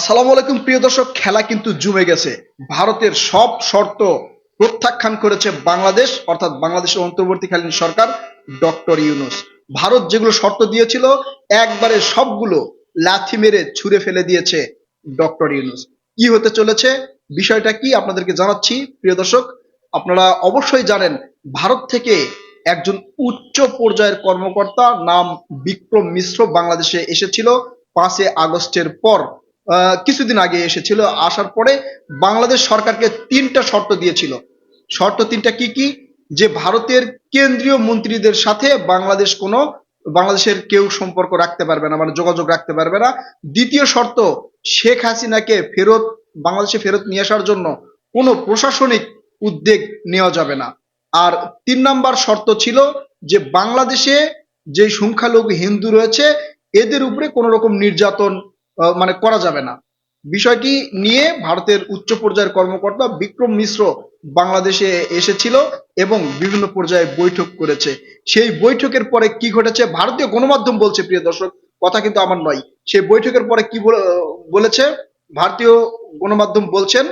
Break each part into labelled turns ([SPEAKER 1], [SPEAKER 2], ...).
[SPEAKER 1] আসসালামু আলাইকুম, প্রিয় দর্শক, খেলা কিন্তু জমে গেছে। ভারতের সব শর্ত প্রত্যাখ্যান করেছে বাংলাদেশ, অর্থাৎ বাংলাদেশের অন্তর্বর্তীকালীন সরকার ডক্টর ইউনুস। ভারত যেগুলো শর্ত দিয়েছিল, একবারে সবগুলো লাথি মেরে ছুঁড়ে ফেলে দিয়েছে ডক্টর ইউনুস। কি হতে চলেছে? বিষয়টা কি আপনাদেরকে জানাচ্ছি, প্রিয় দর্শক, আপনারা অবশ্যই জানেন, ভারত থেকে একজন উচ্চ পর্যায়ের কর্মকর্তা, নাম বিক্রম মিশ্র বাংলাদেশে এসেছিল পাঁচে আগস্টের পর। কিছুদিন আগে এসেছিল, আসার পরে বাংলাদেশ সরকারকে তিনটা শর্ত দিয়েছিল। শর্ত তিনটা কি কি? যে ভারতের কেন্দ্রীয় মন্ত্রীদের সাথে বাংলাদেশ কোনো, বাংলাদেশের কেউ সম্পর্ক রাখতে পারবে না মানে যোগাযোগ রাখতে পারবে না। দ্বিতীয় শর্ত, শেখ হাসিনাকে ফেরত, বাংলাদেশে ফেরত নিয়ে আসার জন্য কোনো প্রশাসনিক উদ্যোগ নেওয়া যাবে না। আর তিন নাম্বার শর্ত ছিল যে বাংলাদেশে যে সংখ্যালঘু হিন্দু রয়েছে, এদের উপরে কোনো রকম নির্যাতন মানে করা যাবে না। বিষয়টি নিয়ে ভারতের উচ্চ পর্যায়ের কর্মকর্তা বিক্রম মিশ্র বাংলাদেশে এসেছিল এবং বিভিন্ন পর্যায়ে বৈঠক করেছে। সেই বৈঠকের পরে কি ঘটেছে? ভারতীয় গণমাধ্যম বলছে, প্রিয় দর্শক, কথা কিন্তু আমার নয়। সেই বৈঠকের পরে কি বলে- বলেছে? ভারতীয় গণমাধ্যম বলছেন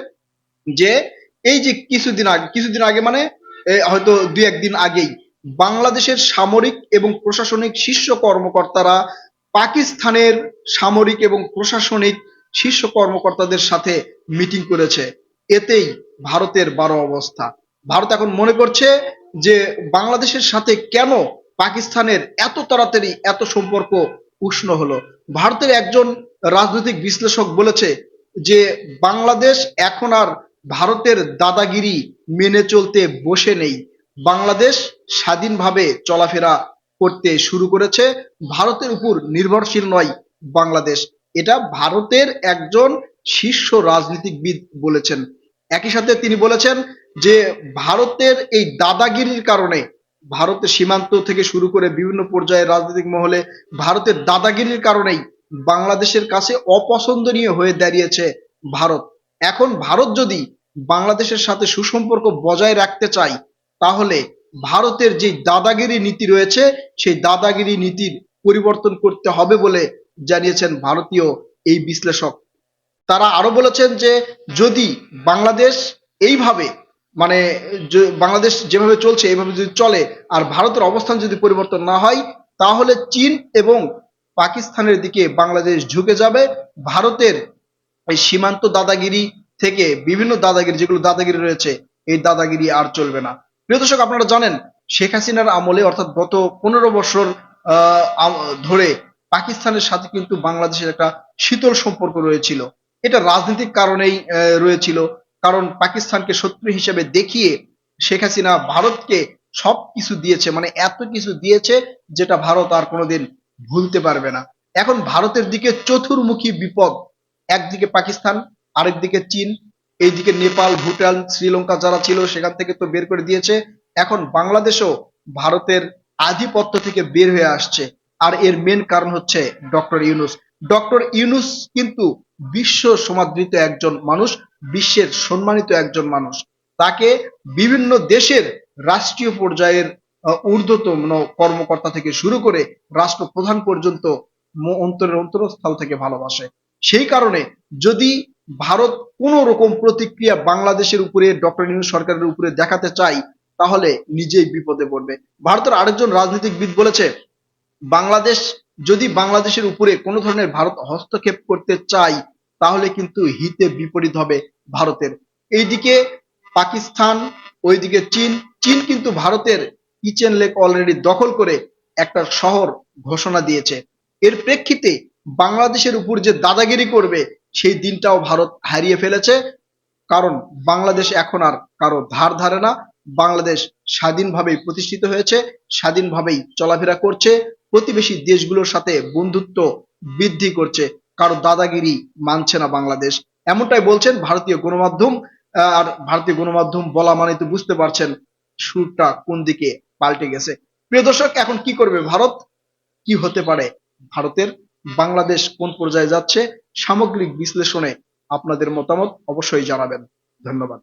[SPEAKER 1] যে, এই যে কিছুদিন আগে কিছুদিন আগে মানে হয়তো দুই একদিন আগেই, বাংলাদেশের সামরিক এবং প্রশাসনিক শীর্ষ কর্মকর্তারা পাকিস্তানের সামরিক এবং প্রশাসনিক শীর্ষ কর্মকর্তাদের সাথে মিটিং করেছে। এতেই ভারতের বারো অবস্থা। ভারত এখন মনে করছে যে বাংলাদেশের সাথে কেন পাকিস্তানের এত তাড়াতাড়ি এত সম্পর্ক উষ্ণ হলো? ভারতের একজন রাজনৈতিক বিশ্লেষক বলেছে যে বাংলাদেশ এখন আর ভারতের দাদাগিরি মেনে চলতে বসে নেই। বাংলাদেশ স্বাধীনভাবে চলাফেরা করতে শুরু করেছে, ভারতের উপর নির্ভরশীল নয় বাংলাদেশ। এটা ভারতের একজন শীর্ষ রাজনীতিবিদ বলেছেন। একই সাথে তিনি বলেছেন যে, ভারতের এই দাদাগিরির কারণে ভারতের সীমান্ত থেকে শুরু করে বিভিন্ন পর্যায়ে রাজনৈতিক মহলে ভারতের দাদাগিরির কারণেই বাংলাদেশের কাছে অপছন্দনীয় হয়ে দাঁড়িয়েছে ভারত। এখন ভারত যদি বাংলাদেশের সাথে সুসম্পর্ক বজায় রাখতে চায়, তাহলে ভারতের যে দাদাগিরি নীতি রয়েছে, সেই দাদাগিরি নীতির পরিবর্তন করতে হবে বলে জানিয়েছেন ভারতীয় এই বিশ্লেষক। তারা আরও বলেছেন যে, যদি বাংলাদেশ এইভাবে মানে বাংলাদেশ যেভাবে চলছে, এইভাবে যদি চলে, আর ভারতের অবস্থান যদি পরিবর্তন না হয়, তাহলে চীন এবং পাকিস্তানের দিকে বাংলাদেশ ঝুঁকে যাবে। ভারতের এই সীমান্ত দাদাগিরি থেকে বিভিন্ন দাদাগিরি, যেগুলো দাদাগিরি রয়েছে, এই দাদাগিরি আর চলবে না। প্রিয় দর্শক, আপনারা জানেন, শেখ হাসিনার আমলে, অর্থাৎ গত পনেরো বছর ধরে পাকিস্তানের সাথে কিন্তু বাংলাদেশের একটা শীতল সম্পর্ক রয়েছিল। এটা রাজনৈতিক কারণেই রয়েছিল। কারণ পাকিস্তানকে শত্রু হিসেবে দেখিয়ে শেখ হাসিনা ভারতকে সব কিছু দিয়েছে মানে এত কিছু দিয়েছে যেটা ভারত আর কোনোদিন ভুলতে পারবে না। এখন ভারতের দিকে চতুর্মুখী বিপদ, একদিকে পাকিস্তান, আরেকদিকে চীন। এইদিকে নেপাল, ভুটান, শ্রীলঙ্কা যারা ছিল সেখান থেকে তো বের করে দিয়েছে। এখন বাংলাদেশও ভারতের আধিপত্য থেকে বের হয়ে আসছে। আর এর মেন কারণ হচ্ছে ডক্টর ইউনুস। ডক্টর ইউনুস কিন্তু বিশ্ব সমাদৃত একজন মানুষ, বিশ্বের সম্মানিত একজন মানুষ। তাকে বিভিন্ন দেশের রাষ্ট্রীয় পর্যায়ের ঊর্ধ্বতম কর্মকর্তা থেকে শুরু করে রাষ্ট্রপ্রধান পর্যন্ত অন্তরের অন্তরস্থল থেকে ভালোবাসে। সেই কারণে যদি ভারত কোন রকম প্রতিক্রিয়া বাংলাদেশের উপরে, ডক্টর ইউনুস সরকারের উপরে দেখাতে চায় তাহলে নিজেই বিপদে পড়বে। ভারতের আরেকজন রাজনীতিকবিদ বলেছে, বাংলাদেশ, যদি বাংলাদেশের উপরে কোনো ধরনের ভারত হস্তক্ষেপ করতে চাই, তাহলে কিন্তু হিতে বিপরীত হবে ভারতের। এইদিকে পাকিস্তান, ওইদিকে চীন চীন কিন্তু ভারতের কিচেন লেক অলরেডি দখল করে একটা শহর ঘোষণা দিয়েছে। এর প্রেক্ষিতে বাংলাদেশের উপর যে দাদাগিরি করবে সেই দিনটাও ভারত হারিয়ে ফেলেছে। কারণ বাংলাদেশ এখন আর কারও ধার ধারে না। বাংলাদেশ স্বাধীনভাবেই প্রতিষ্ঠিত হয়েছে, স্বাধীনভাবেই চলাফেরা করছে। প্রতিবেশী দেশগুলোর সাথে বন্ধুত্ব বৃদ্ধি করছে। কারও দাদাগিরি মানছে না বাংলাদেশ। এমনটাই বলছেন ভারতীয় গণমাধ্যম। আর ভারতীয় গণমাধ্যম বলা মানে তো বুঝতে পারছেন সুরটা কোন দিকে পাল্টে গেছে। প্রিয় দর্শক, এখন কি করবে ভারত? কি হতে পারে ভারতের? বাংলাদেশ কোন পর্যায়ে যাচ্ছে? সামগ্রিক বিশ্লেষণে আপনাদের মতামত অবশ্যই জানাবেন। ধন্যবাদ।